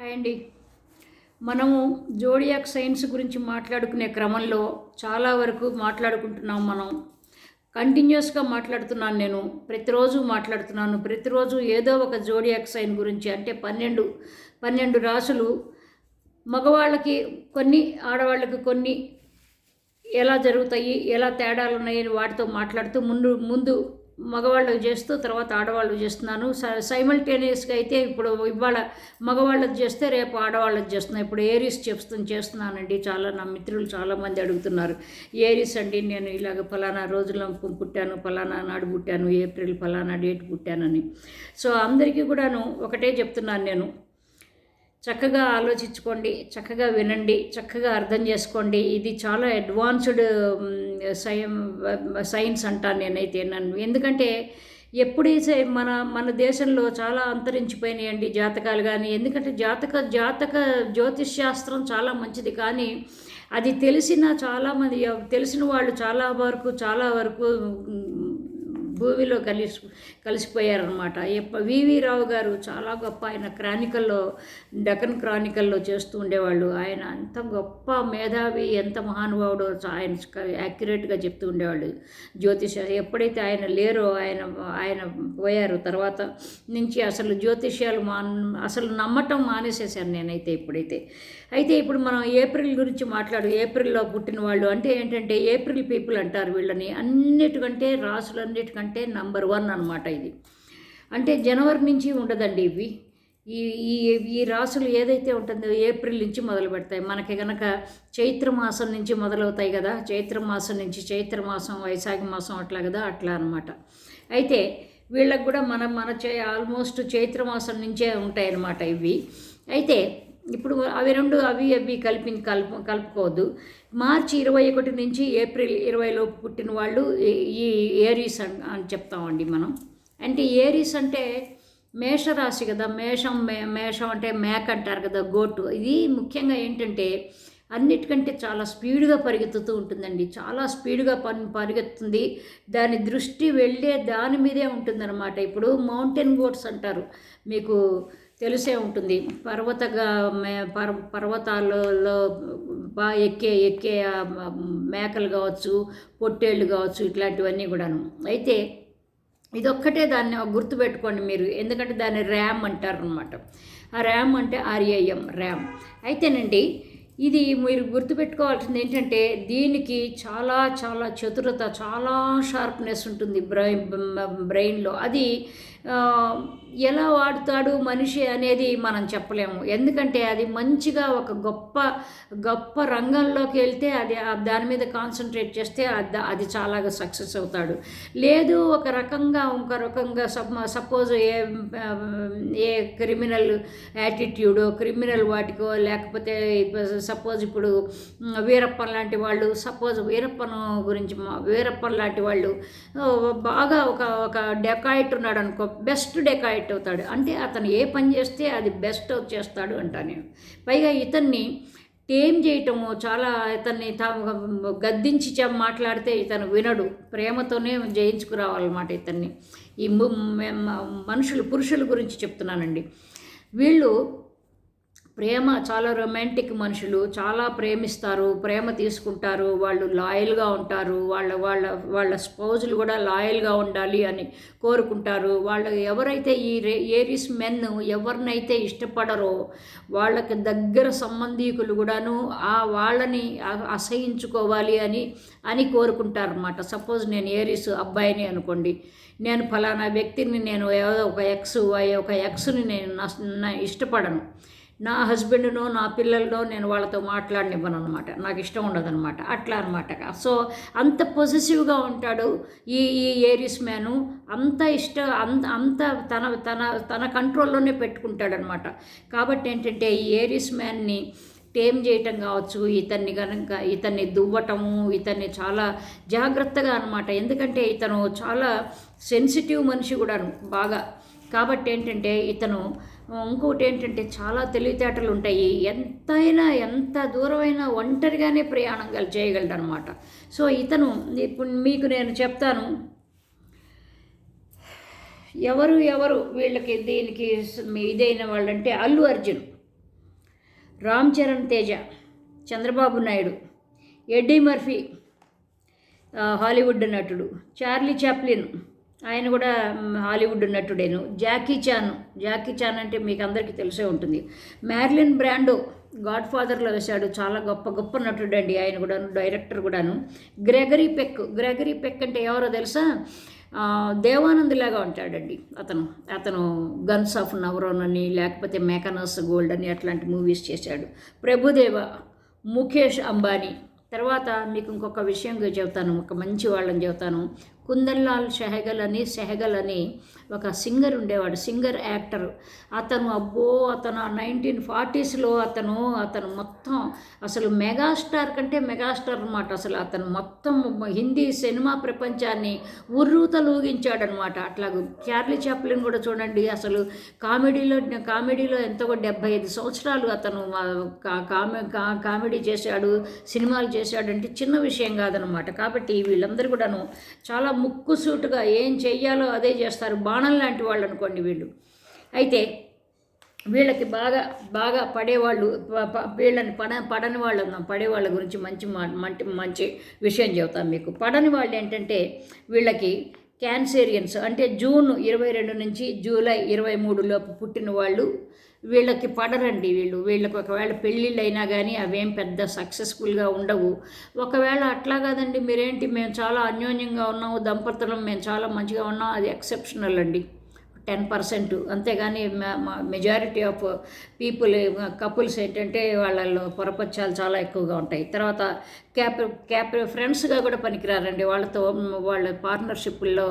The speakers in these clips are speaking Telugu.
హాయ్ అండి. మనము జోడియాక్ సైన్స్ గురించి మాట్లాడుకునే క్రమంలో చాలా వరకు మాట్లాడుకుంటున్నాం మనం. కంటిన్యూస్గా మాట్లాడుతున్నాను నేను. ప్రతిరోజు మాట్లాడుతున్నాను. ప్రతిరోజు ఏదో ఒక జోడియాక్ సైన్ గురించి అంటే పన్నెండు పన్నెండు రాసులు మగవాళ్ళకి కొన్ని ఆడవాళ్ళకి కొన్ని ఎలా జరుగుతాయి ఎలా తేడాలు ఉన్నాయని వాటితో మాట్లాడుతూ ముందు ముందు మగవాళ్ళకి చేస్తూ తర్వాత ఆడవాళ్ళకి చేస్తున్నాను. సైమల్టేనియస్గా అయితే ఇప్పుడు ఇవాళ మగవాళ్ళకి చేస్తే రేపు ఆడవాళ్ళకి చేస్తున్నాను ఇప్పుడు ఏరీస్ చెప్తూ చేస్తున్నానండి. చాలా నా మిత్రులు చాలామంది అడుగుతున్నారు. ఏరీస్ అండి నేను ఇలాగ ఫలానా రోజుల పుట్టాను ఫలానా నాడు పుట్టాను ఏప్రిల్ ఫలానా డేట్ పుట్టానని. సో అందరికీ కూడాను ఒకటే చెప్తున్నాను నేను. చక్కగా ఆలోచించుకోండి చక్కగా వినండి చక్కగా అర్థం చేసుకోండి. ఇది చాలా అడ్వాన్స్డ్ సైన్స్ అంటాను నేనైతే నన్ను. ఎందుకంటే ఎప్పుడైతే మన మన దేశంలో చాలా అంతరించిపోయినాయండి జాతకాలు కానీ ఎందుకంటే జాతక జాతక జ్యోతిష్ శాస్త్రం చాలా మంచిది. కానీ అది తెలిసిన చాలామంది తెలిసిన వాళ్ళు చాలా వరకు చాలా వరకు భూమిలో కలిసి కలిసిపోయారనమాట వివి రావు గారు చాలా గొప్ప ఆయన క్రానికల్లో డెకన్ క్రానికల్లో చేస్తూ ఉండేవాళ్ళు. ఆయన అంత గొప్ప మేధావి ఎంత మహానుభావుడో ఆయన యాక్యురేట్గా చెప్తూ ఉండేవాళ్ళు జ్యోతిష. ఎప్పుడైతే ఆయన లేరో ఆయన ఆయన పోయారు తర్వాత నుంచి అసలు జ్యోతిష్యాలు మా అసలు నమ్మటం మానేసేసాను నేనైతే ఇప్పుడైతే. అయితే ఇప్పుడు మనం ఏప్రిల్ గురించి మాట్లాడు ఏప్రిల్లో పుట్టిన వాళ్ళు అంటే ఏంటంటే ఏప్రిల్ పీపుల్ అంటారు వీళ్ళని. అన్నిటికంటే రాసులన్నిటికంటే నంబర్ వన్ అనమాట ఇది అంటే జనవరి నుంచి ఉండదండి ఇవి. ఈ ఈ ఈ రాసులు ఏదైతే ఉంటుందో ఏప్రిల్ నుంచి మొదలు పెడతాయి. మనకి కనుక చైత్ర మాసం నుంచి మొదలవుతాయి కదా. చైత్ర మాసం నుంచి చైత్ర మాసం వైశాఖ మాసం అట్లా కదా అట్లా అనమాట అయితే వీళ్ళకి కూడా మన మన చే ఆల్మోస్ట్ చైత్ర మాసం నుంచే ఉంటాయి అన్నమాట ఇవి. అయితే ఇప్పుడు అవి రెండు అవి అవి కలిపి కలుపు కలుపుకోవద్దు. మార్చి ఇరవై ఒకటి నుంచి ఏప్రిల్ ఇరవైలోపు పుట్టిన వాళ్ళు ఈ ఏరీస్ అని అని చెప్తామండి మనం. అంటే ఏరీస్ అంటే మేషరాశి కదా మేషం మే మేషం అంటే మేక అంటారు కదా గోటు. ఇది ముఖ్యంగా ఏంటంటే అన్నిటికంటే చాలా స్పీడ్గా పరిగెత్తుతూ ఉంటుందండి. చాలా స్పీడ్గా పని పరిగెత్తుంది. దాని దృష్టి వెళ్ళే దాని మీదే ఉంటుందన్నమాట. ఇప్పుడు మౌంటైన్ గోట్స్ అంటారు. మీకు తెలిసే ఉంటుంది. పర్వతగా పర్వ పర్వతాలలో బాగా ఎక్కే ఎక్కే మేకలు కావచ్చు పొట్టేళ్ళు కావచ్చు ఇట్లాంటివన్నీ కూడాను. అయితే ఇదొక్కటే దాన్ని గుర్తుపెట్టుకోండి మీరు. ఎందుకంటే దాన్ని ర్యామ్ అంటారు అనమాట ఆ ర్యామ్ అంటే ఆర్ఏఎం ర్యామ్. అయితేనండి ఇది మీరు గుర్తుపెట్టుకోవాల్సింది ఏంటంటే దీనికి చాలా చాలా చతురత చాలా షార్ప్నెస్ ఉంటుంది బ్రెయిన్ బ్రెయిన్లో. అది ఎలా వాడుతాడు మనిషి అనేది మనం చెప్పలేము. ఎందుకంటే అది మంచిగా ఒక గొప్ప గొప్ప రంగంలోకి వెళ్తే అది దాని మీద కాన్సన్ట్రేట్ చేస్తే అది చాలా సక్సెస్ అవుతాడు. లేదు ఒక రకంగా ఒక రకంగా సపోజ్ ఏ ఏ క్రిమినల్ యాటిట్యూడో క్రిమినల్ వాటికో లేకపోతే సపోజ్ ఇప్పుడు వీరప్పన్ లాంటి వాళ్ళు సపోజ్ వీరప్పన్ గురించి వీరప్పన్ లాంటి వాళ్ళు బాగా ఒక ఒక డెకాయిట్ ఉన్నాడు అనుకో బెస్ట్ డెకాయిట్ అవుతాడు. అంటే అతను ఏ పని చేస్తే అది బెస్ట్ చేస్తాడు అంటా నేను. పైగా ఇతన్ని టేమ్ చేయటము చాలా ఇతన్ని తాము గద్దించి మాట్లాడితే ఇతను వినడు. ప్రేమతోనే జయించుకురావాలన్నమాట ఇతన్ని. ఈ మనుషులు పురుషుల గురించి చెప్తున్నానండి. వీళ్ళు ప్రేమ చాలా రొమాంటిక్ మనుషులు చాలా ప్రేమిస్తారు ప్రేమ తీసుకుంటారు వాళ్ళు లాయల్గా ఉంటారు వాళ్ళ వాళ్ళ వాళ్ళ స్పౌజులు కూడా లాయల్గా ఉండాలి అని కోరుకుంటారు. వాళ్ళు ఎవరైతే ఈ ఏరిస్ మెన్ ఎవరినైతే ఇష్టపడరో వాళ్ళకి దగ్గర సంబంధీకులు కూడాను ఆ వాళ్ళని అసహించుకోవాలి అని అని కోరుకుంటారన్నమాట. సపోజ్ నేను ఏరిస్ అబ్బాయిని అనుకోండి. నేను ఫలానా వ్యక్తిని నేను ఒక ఎక్స్ ఒక ఎక్స్ని నేను ఇష్టపడను. నా హస్బెండ్నో నా పిల్లలనో నేను వాళ్ళతో మాట్లాడనివ్వను అనమాట నాకు ఇష్టం ఉండదనమాట అట్లా అనమాట సో అంత పొజిటివ్గా ఉంటాడు ఈ ఈ ఏరిస్ మ్యాను. అంత ఇష్ట అంత అంత తన తన తన కంట్రోల్లోనే పెట్టుకుంటాడనమాట కాబట్టి ఏంటంటే ఈ ఏరిస్ మ్యాన్ని టేమ్ చేయటం కావచ్చు ఇతన్ని కనుక ఇతన్ని దువ్వటము ఇతన్ని చాలా జాగ్రత్తగా అనమాట ఎందుకంటే ఇతను చాలా సెన్సిటివ్ మనిషి కూడా బాగా. కాబట్టి ఏంటంటే ఇతను ఇంకోటి ఏంటంటే చాలా తెలివితేటలు ఉంటాయి. ఎంతైనా ఎంత దూరమైనా ఒంటరిగానే ప్రయాణం చేయగలడు అనమాట సో ఇతను ఇప్పుడు మీకు నేను చెప్తాను. ఎవరు ఎవరు వీళ్ళకి దీనికి ఇదైన వాళ్ళంటే Allu Arjun Ram Charan Teja Chandrababu Naidu Eddie Murphy Hollywood నటుడు చార్లీ చాప్లిన్ ఆయన కూడా Hollywood నటుడేను. Jackie Chan. Jackie Chan అంటే మీకు అందరికీ తెలిసే ఉంటుంది. మ్యార్లిన్ బ్రాండో గాడ్ ఫాదర్లో వేశాడు. చాలా గొప్ప గొప్ప నటుడండి ఆయన కూడాను డైరెక్టర్ కూడాను. గ్రెగరీ పెక్. గ్రెగరీ పెక్ అంటే ఎవరో తెలుసా? దేవానంద్లాగా దేవానంద్ లాగా ఉంటాడండి అతను. అతను గన్స్ ఆఫ్ నవరోన్ అని లేకపోతే మెకానస్ గోల్డ్ అని అట్లాంటి మూవీస్ చేశాడు. ప్రభుదేవ ముఖేష్ అంబానీ. తర్వాత మీకు ఇంకొక విషయం చెబుతాను. ఒక మంచి వాళ్ళని చెబుతాను. కుందన్లాల్ షెహగల్ అని షెహగల్ అని ఒక సింగర్ ఉండేవాడు సింగర్ యాక్టర్. అతను అబ్బో అతను నైన్టీన్ ఫార్టీస్లో అతను అతను మొత్తం అసలు మెగాస్టార్ కంటే మెగాస్టార్ అనమాట అసలు అతను మొత్తం హిందీ సినిమా ప్రపంచాన్ని ఉర్రూతలూగించాడనమాట అట్లా చార్లీ చాప్లిన్ కూడా చూడండి అసలు కామెడీలో కామెడీలో ఎంతో డెబ్బై ఐదు సంవత్సరాలు అతను కా- కామె కా- కామెడీ చేశాడు సినిమాలు చేశాడు అంటే చిన్న విషయం కాదనమాట కాబట్టి వీళ్ళందరూ కూడాను చాలా ముక్కుసూటుగా ఏం చెయ్యాలో అదే చేస్తారు. బా బాణం లాంటి వాళ్ళు అనుకోండి వీళ్ళు. అయితే వీళ్ళకి బాగా బాగా పడేవాళ్ళు వీళ్ళని పడ పడని వాళ్ళు అన్నాం పడేవాళ్ళ గురించి మంచి మా- మంచి మంచి విషయం చెబుతాను మీకు. పడని వాళ్ళు ఏంటంటే వీళ్ళకి క్యాన్సేరియన్స్ అంటే జూన్ ఇరవై రెండు నుంచి జూలై ఇరవై మూడు లోపు పుట్టిన వాళ్ళు వీళ్ళకి పడరండి వీళ్ళు. వీళ్ళకి ఒకవేళ పెళ్ళిళ్ళు అయినా కానీ అవేం పెద్ద సక్సెస్ఫుల్గా ఉండవు. ఒకవేళ అట్లా కాదండి మీరేంటి? మేము చాలా అన్యోన్యంగా ఉన్నాము దంపతులం మేము చాలా మంచిగా ఉన్నాం అది ఎక్సెప్షనల్ అండి. టెన్ పర్సెంట్ అంతేగాని మెజారిటీ ఆఫ్ పీపుల్ కపుల్స్ ఏంటంటే వాళ్ళలో పొరపచ్చాలు చాలా ఎక్కువగా ఉంటాయి. తర్వాత క్యాప్ క్యాప్ ఫ్రెండ్స్గా కూడా పనికిరారండి. వాళ్ళతో వాళ్ళ పార్ట్నర్షిప్లో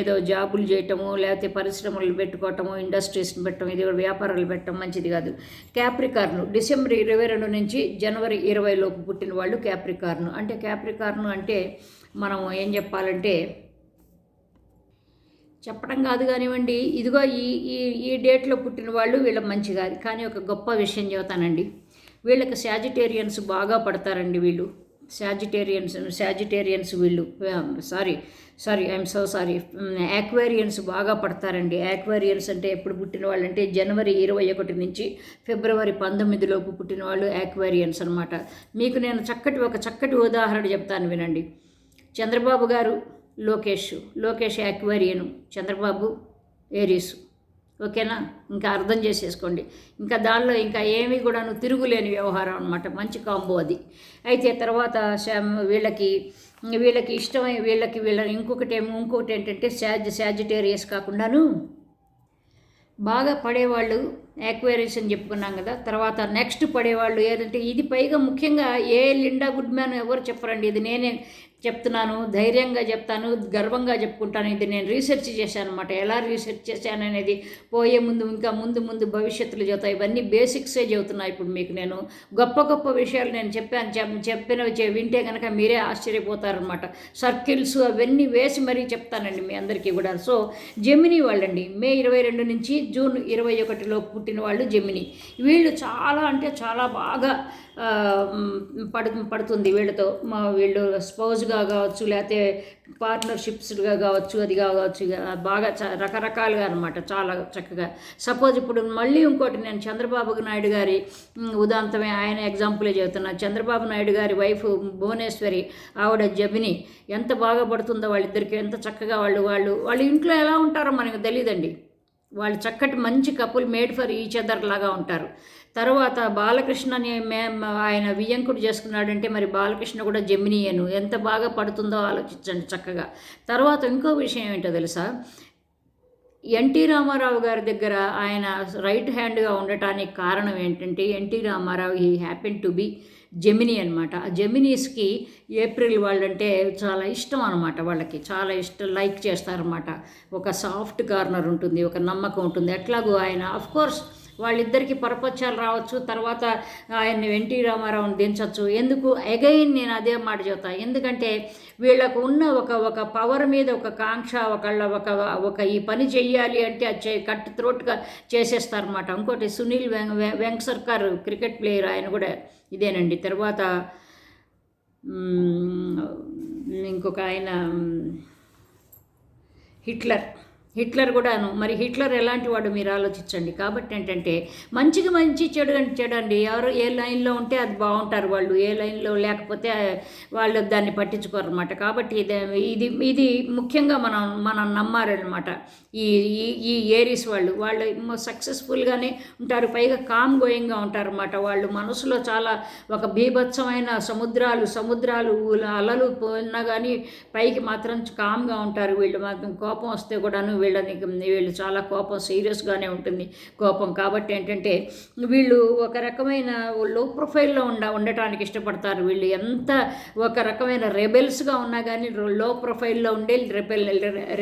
ఏదో జాబులు చేయటము లేకపోతే పరిశ్రమలు పెట్టుకోవటము ఇండస్ట్రీస్ని పెట్టడం ఇది కూడా వ్యాపారాలు పెట్టడం మంచిది కాదు. క్యాప్రికార్ను డిసెంబర్ ఇరవై రెండు నుంచి జనవరి ఇరవై లోపు పుట్టిన వాళ్ళు క్యాప్రికార్ను అంటే క్యాప్రికార్ను అంటే మనం ఏం చెప్పాలంటే చెప్పడం కాదు కానివ్వండి ఇదిగో ఈ ఈ ఈ డేట్లో పుట్టిన వాళ్ళు వీళ్ళ మంచిగా కానీ ఒక గొప్ప విషయం చెబుతానండి. వీళ్ళకి శాజిటేరియన్స్ బాగా పడతారండి వీళ్ళు. శాజిటేరియన్స్ శాజిటేరియన్స్ వీళ్ళు. Sorry sorry I'm so sorry Aquarians బాగా పడతారండి. యాక్వేరియన్స్ అంటే ఎప్పుడు పుట్టిన వాళ్ళు అంటే జనవరి ఇరవై ఒకటి నుంచి ఫిబ్రవరి పంతొమ్మిది లోపు పుట్టిన వాళ్ళు యాక్వేరియన్స్ అనమాట మీకు నేను చక్కటి ఒక చక్కటి ఉదాహరణ చెప్తాను వినండి. చంద్రబాబు గారు లోకేష్ లోకేష్ యాక్వేరియను చంద్రబాబు ఏరీసు. ఓకేనా? ఇంకా అర్థం చేసేసుకోండి. ఇంకా దానిలో ఇంకా ఏమీ కూడాను తిరుగులేని వ్యవహారం అనమాట మంచి కాంబో అది. అయితే తర్వాత వీళ్ళకి వీళ్ళకి ఇష్టమై వీళ్ళకి వీళ్ళ ఇంకొకటి ఏమో ఇంకొకటి ఏంటంటే శాజ్ శాజిటేరియస్ కాకుండాను బాగా పడేవాళ్ళు యాక్వేరియస్ అని చెప్పుకున్నాం కదా. తర్వాత నెక్స్ట్ పడేవాళ్ళు ఏదంటే ఇది పైగా ముఖ్యంగా ఏ లిండా గుడ్ మ్యాన్ ఎవరు చెప్పరండి. ఇది నేనే చెప్తున్నాను ధైర్యంగా చెప్తాను గర్వంగా చెప్పుకుంటాను ఇది నేను రీసెర్చ్ చేశాను అనమాట ఎలా రీసెర్చ్ చేశాను అనేది పోయే ముందు ఇంకా ముందు ముందు భవిష్యత్తులో చెబుతాయి ఇవన్నీ బేసిక్సే చెబుతున్నా ఇప్పుడు మీకు నేను. గొప్ప గొప్ప విషయాలు నేను చెప్పాను. చెప్- చెప్పినవి చే- వింటే కనుక మీరే ఆశ్చర్యపోతారనమాట సర్కిల్స్ అవన్నీ వేసి మరీ చెప్తానండి మీ అందరికీ కూడా. సో జెమిని వాళ్ళండి. మే ఇరవై రెండు నుంచి జూన్ ఇరవై ఒకటిలో పుట్టిన వాళ్ళు జెమిని వీళ్ళు చాలా అంటే చాలా బాగా పడు పడుతుంది వీళ్ళతో. మా వీళ్ళు స్పౌజ్గా కావచ్చు లేకపోతే పార్ట్నర్షిప్స్గా కావచ్చు అది కావచ్చు బాగా చ- రకరకాలుగా అనమాట చాలా చక్కగా. సపోజ్ ఇప్పుడు మళ్ళీ ఇంకోటి నేను చంద్రబాబు నాయుడు గారి ఉదాంతమే ఆయన ఎగ్జాంపులే చెబుతున్నా. చంద్రబాబు నాయుడు గారి వైఫ్ భువనేశ్వరి ఆవిడ జబిని ఎంత బాగా పడుతుందో వాళ్ళిద్దరికి ఎంత చక్కగా వాళ్ళు వాళ్ళు వాళ్ళ ఇంట్లో ఎలా ఉంటారో మనకు తెలియదండి వాళ్ళు చక్కటి మంచి couple made for each other లాగా ఉంటారు. తర్వాత బాలకృష్ణని మే ఆయన వియంకుడు చేసుకున్నాడంటే మరి బాలకృష్ణ కూడా జమినియను. ఎంత బాగా పడుతుందో ఆలోచించండి చక్కగా. తర్వాత ఇంకో విషయం ఏంటో తెలుసా? ఎన్టీ రామారావు గారి దగ్గర ఆయన రైట్ హ్యాండ్గా ఉండటానికి కారణం ఏంటంటే ఎన్టీ రామారావు ఈ హ్యాపెన్ టు బి జెమినీ అనమాట ఆ జెమినీస్కి ఏప్రిల్ వాళ్ళంటే చాలా ఇష్టం అనమాట వాళ్ళకి. చాలా ఇష్టం లైక్ చేస్తారన్నమాట. ఒక సాఫ్ట్ కార్నర్ ఉంటుంది ఒక నమ్మకం ఉంటుంది. ఎట్లాగో ఆయన ఆఫ్ కోర్స్ వాళ్ళిద్దరికి పరపచ్చాలు రావచ్చు తర్వాత ఆయన్ని ఎన్టీ రామారావుని దించవచ్చు ఎందుకు? అగైన్ నేను అదే మాట చెబుతాను ఎందుకంటే వీళ్ళకు ఉన్న ఒక ఒక పవర్ మీద ఒక కాంక్ష ఒకళ్ళ ఒక ఒక ఈ పని చెయ్యాలి అంటే అది చే కట్ త్రోట్గా చేసేస్తారనమాట ఇంకోటి సునీల్ వెంగ్ వె- సర్కార్ క్రికెట్ ప్లేయర్ ఆయన కూడా ఇదేనండి. తర్వాత ఇంకొక ఆయన హిట్లర్. హిట్లర్ కూడాను. మరి హిట్లర్ ఎలాంటి వాడు మీరు ఆలోచించండి? కాబట్టి ఏంటంటే మంచిగా మంచి చెడు అంటే చెడు అండి. ఎవరు ఏ లైన్లో ఉంటే అది బాగుంటారు వాళ్ళు. ఏ లైన్లో లేకపోతే వాళ్ళు దాన్ని పట్టించుకోరు అనమాట కాబట్టి ఇది ఇది ఇది ముఖ్యంగా మనం మనం నమ్మారనమాట ఈ ఈ ఈ ఏరీస్ వాళ్ళు. వాళ్ళు సక్సెస్ఫుల్గానే ఉంటారు. పైగా కామ్ గోయింగ్గా ఉంటారు అనమాట వాళ్ళు. మనసులో చాలా ఒక బీభత్సమైన సముద్రాలు సముద్రాలు అలలు పోయినా కానీ పైకి మాత్రం కామ్గా ఉంటారు. వీళ్ళు మాత్రం కోపం వస్తే కూడాను వీళ్ళని వీళ్ళు చాలా కోపం సీరియస్గానే ఉంటుంది కోపం. కాబట్టి ఏంటంటే వీళ్ళు ఒక రకమైన లో ప్రొఫైల్లో ఉండ ఉండటానికి ఇష్టపడతారు. వీళ్ళు ఎంత ఒక రకమైన రెబెల్స్గా ఉన్నా కానీ లో ప్రొఫైల్లో ఉండే రెబెల్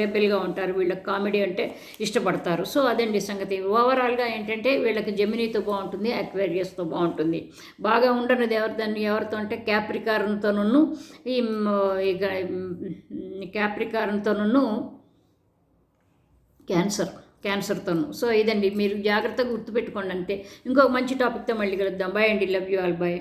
రెబెల్గా ఉంటారు. వీళ్ళకి కామెడీ అంటే ఇష్టపడతారు. సో అదండి సంగతి. ఓవరాల్గా ఏంటంటే వీళ్ళకి జమినీతో బాగుంటుంది అక్వేరియస్తో బాగుంటుంది. బాగా ఉండనిది ఎవరి దాన్ని ఎవరితో అంటే క్యాప్రికారంతోనూ ఈ క్యాప్రికారంతోనూ క్యాన్సర్ క్యాన్సర్తోను సో ఇదండి మీరు జాగ్రత్తగా గుర్తుపెట్టుకోండి అంతే. ఇంకొక మంచి టాపిక్తో మళ్ళీ కలుద్దాం. బాయ్ అండి లవ్ యూ ఆల్ బాయ్